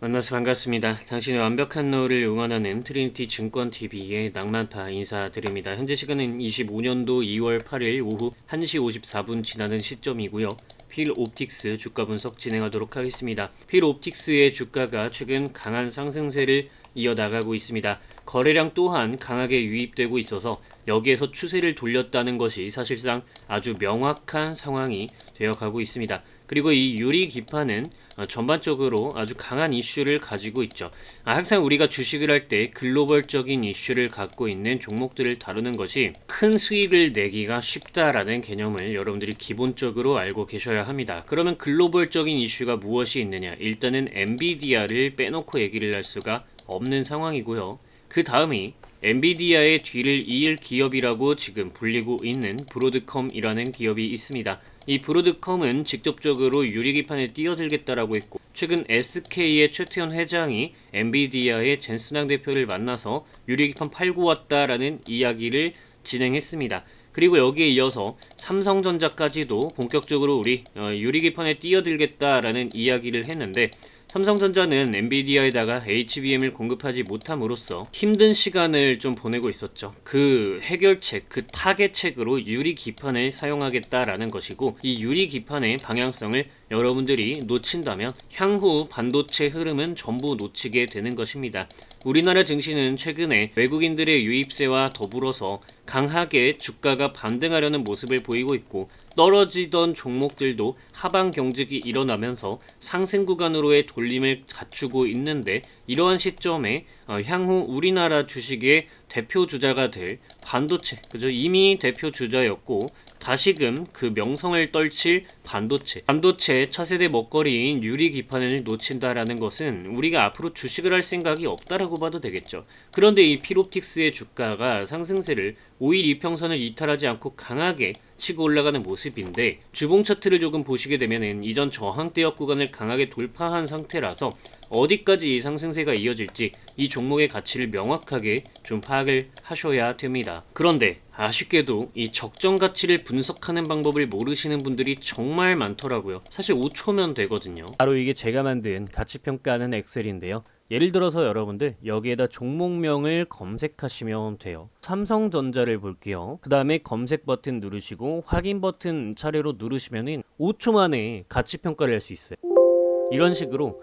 만나서 반갑습니다. 당신의 완벽한 노후를 응원하는 트리니티 증권TV의 낭만파 인사드립니다. 현재 시간은 25년도 2월 8일 오후 1시 54분 지나는 시점이고요. 필 옵틱스 주가 분석 진행하도록 하겠습니다. 필 옵틱스의 주가가 최근 강한 상승세를 이어나가고 있습니다. 거래량 또한 강하게 유입되고 있어서 여기에서 추세를 돌렸다는 것이 사실상 아주 명확한 상황이 되어가고 있습니다. 그리고 이 유리 기판은 어, 전반적으로 아주 강한 이슈를 가지고 있죠. 아, 항상 우리가 주식을 할 때 글로벌적인 이슈를 갖고 있는 종목들을 다루는 것이 큰 수익을 내기가 쉽다라는 개념을 여러분들이 기본적으로 알고 계셔야 합니다. 그러면 글로벌적인 이슈가 무엇이 있느냐? 일단은 엔비디아를 빼놓고 얘기를 할 수가 없는 상황이고요. 그 다음이 엔비디아의 뒤를 이을 기업이라고 지금 불리고 있는 브로드컴이라는 기업이 있습니다. 이 브로드컴은 직접적으로 유리기판에 뛰어들겠다라고 했고 최근 SK의 최태원 회장이 엔비디아의 젠스낭 대표를 만나서 유리기판 팔고 왔다라는 이야기를 진행했습니다. 그리고 여기에 이어서 삼성전자까지도 본격적으로 우리 어, 유리기판에 뛰어들겠다라는 이야기를 했는데 삼성전자는 엔비디아에다가 HBM을 공급하지 못함으로써 힘든 시간을 좀 보내고 있었죠. 그 해결책, 그 타개책으로 유리 기판을 사용하겠다라는 것이고 이 유리 기판의 방향성을 여러분들이 놓친다면 향후 반도체 흐름은 전부 놓치게 되는 것입니다. 우리나라 증시는 최근에 외국인들의 유입세와 더불어서 강하게 주가가 반등하려는 모습을 보이고 있고 떨어지던 종목들도 하방 경직이 일어나면서 상승 구간으로의 돌림을 갖추고 있는데 이러한 시점에 어, 향후 우리나라 주식의 대표 주자가 될 반도체 그죠? 이미 대표 주자였고 다시금 그 명성을 떨칠 반도체 반도체 차세대 먹거리인 유리 기판을 놓친다라는 것은 우리가 앞으로 주식을 할 생각이 없다라고 봐도 되겠죠 그런데 이 피롭틱스의 주가가 상승세를 5일 이평선을 이탈하지 않고 강하게 치고 올라가는 모습인데 주봉 차트를 조금 보시게 되면은 이전 저항대역 구간을 강하게 돌파한 상태라서 어디까지 이 상승세가 이어질지 이 종목의 가치를 명확하게 좀 파악을 하셔야 됩니다. 그런데 아쉽게도 이 적정 가치를 분석하는 방법을 모르시는 분들이 정말 많더라고요. 사실 5초면 되거든요. 바로 이게 제가 만든 가치 평가하는 엑셀인데요. 예를 들어서 여러분들 여기에다 종목명을 검색하시면 돼요. 삼성전자를 볼게요. 그 다음에 검색 버튼 누르시고 확인 버튼 차례로 누르시면은 5초 만에 가치 평가를 할 수 있어요. 이런 식으로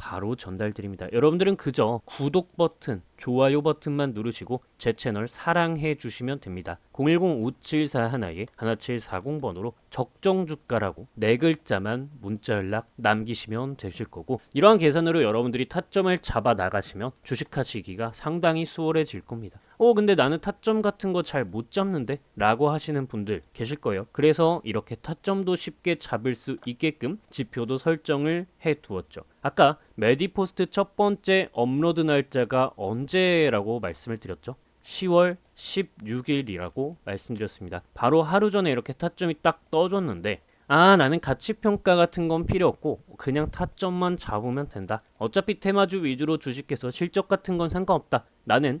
바로 전달드립니다. 여러분들은 그저 구독 버튼, 좋아요 버튼만 누르시고 제 채널 사랑해 주시면 됩니다. 010-5741에 1740번호로 적정 주가라고 네 글자만 문자 연락 남기시면 되실 거고 이러한 계산으로 여러분들이 타점을 잡아 나가시면 주식하시기가 상당히 수월해질 겁니다. 어 근데 나는 타점 같은 거 잘 못 잡는데 라고 하시는 분들 계실 거예요. 그래서 이렇게 타점도 쉽게 잡을 수 있게끔 지표도 설정을 해 두었죠. 아까 메디포스트 첫 번째 업로드 날짜가 언제라고 말씀을 드렸죠? 10월 16일이라고 말씀드렸습니다. 바로 하루 전에 이렇게 타점이 딱 떠줬는데 아 나는 가치 평가 같은 건 필요 없고 그냥 타점만 잡으면 된다. 어차피 테마주 위주로 주식해서 실적 같은 건 상관없다. 나는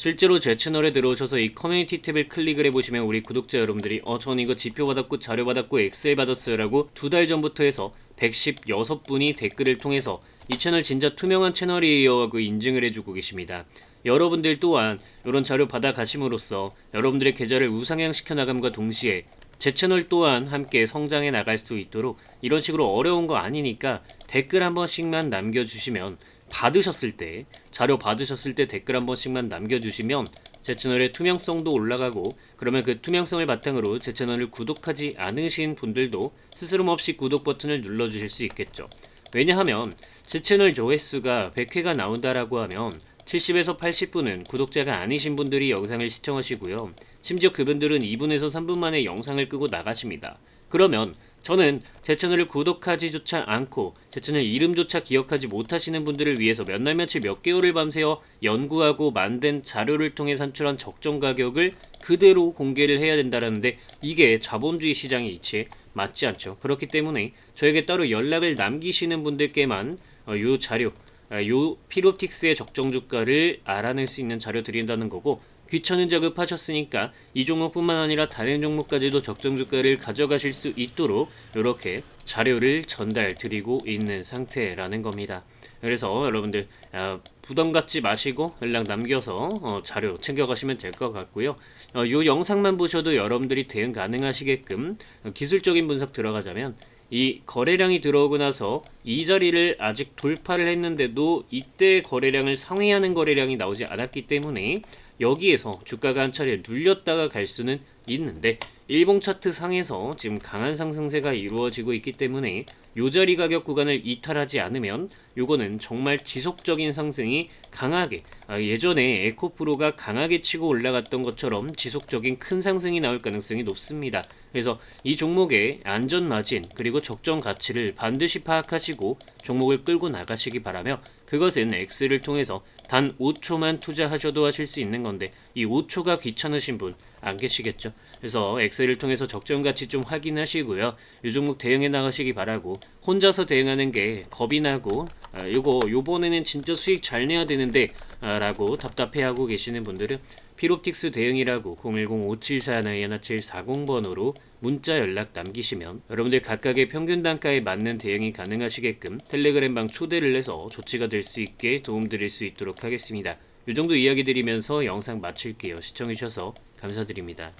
실제로 제 채널에 들어오셔서 이 커뮤니티 탭을 클릭을 해보시면 우리 구독자 여러분들이 어 저는 이거 지표 받았고 자료 받았고 엑셀 받았어요 라고 두 달 전부터 해서 116분이 댓글을 통해서 이 채널 진짜 투명한 채널이에요 하고 인증을 해주고 계십니다. 여러분들 또한 이런 자료 받아 가심으로써 여러분들의 계좌를 우상향시켜 나감과 동시에 제 채널 또한 함께 성장해 나갈 수 있도록 이런 식으로 어려운 거 아니니까 댓글 한 번씩만 남겨주시면 받으셨을 때 자료 받으셨을 때 댓글 한 번씩만 남겨주시면 제 채널의 투명성도 올라가고 그러면 그 투명성을 바탕으로 제 채널을 구독하지 않으신 분들도 스스럼 없이 구독 버튼을 눌러주실 수 있겠죠. 왜냐하면 제 채널 조회수가 100회가 나온다라고 하면 70에서 80분은 구독자가 아니신 분들이 영상을 시청하시고요. 심지어 그분들은 2분에서 3분 만에 영상을 끄고 나가십니다. 그러면 저는 제 채널을 구독하지조차 않고 제 채널 이름조차 기억하지 못하시는 분들을 위해서 몇 날 며칠 몇 개월을 밤새어 연구하고 만든 자료를 통해 산출한 적정 가격을 그대로 공개를 해야 된다라는데 이게 자본주의 시장의 이치에 맞지 않죠. 그렇기 때문에 저에게 따로 연락을 남기시는 분들께만 어, 요 자료, 아, 요 피롭틱스의 적정 주가를 알아낼 수 있는 자료 드린다는 거고 귀찮은 작업하셨으니까 이 종목뿐만 아니라 다른 종목까지도 적정 주가를 가져가실 수 있도록 이렇게 자료를 전달 드리고 있는 상태라는 겁니다. 그래서 여러분들 아, 부담 갖지 마시고 연락 남겨서 어, 자료 챙겨가시면 될 것 같고요. 어, 이 영상만 보셔도 여러분들이 대응 가능하시게끔 어, 기술적인 분석 들어가자면 이 거래량이 들어오고 나서 이 자리를 아직 돌파를 했는데도 이때 거래량을 상회하는 거래량이 나오지 않았기 때문에 여기에서 주가가 한 차례 눌렸다가 갈 수는 있는데 일봉 차트 상에서 지금 강한 상승세가 이루어지고 있기 때문에 요 자리 가격 구간을 이탈하지 않으면 요거는 정말 지속적인 상승이 강하게 아, 예전에 에코프로가 강하게 치고 올라갔던 것처럼 지속적인 큰 상승이 나올 가능성이 높습니다. 그래서 이 종목의 안전 마진 그리고 적정 가치를 반드시 파악하시고 종목을 끌고 나가시기 바라며 그것은 엑스를 통해서 단 5초만 투자하셔도 하실 수 있는 건데 이 5초가 귀찮으신 분 안 계시겠죠? 그래서 엑셀을 통해서 적정 가치 좀 확인하시고요. 이 종목 대응해 나가시기 바라고 혼자서 대응하는 게 겁이 나고 아, 이거 요번에는 진짜 수익 잘 내야 되는데 아, 라고 답답해하고 계시는 분들은 피롭틱스 대응이라고 010-5741-1740번호로 문자 연락 남기시면 여러분들 각각의 평균 단가에 맞는 대응이 가능하시게끔 텔레그램 방 초대를 해서 조치가 될 수 있게 도움드릴 수 있도록 하겠습니다. 이 정도 이야기 드리면서 영상 마칠게요. 시청해주셔서 감사드립니다.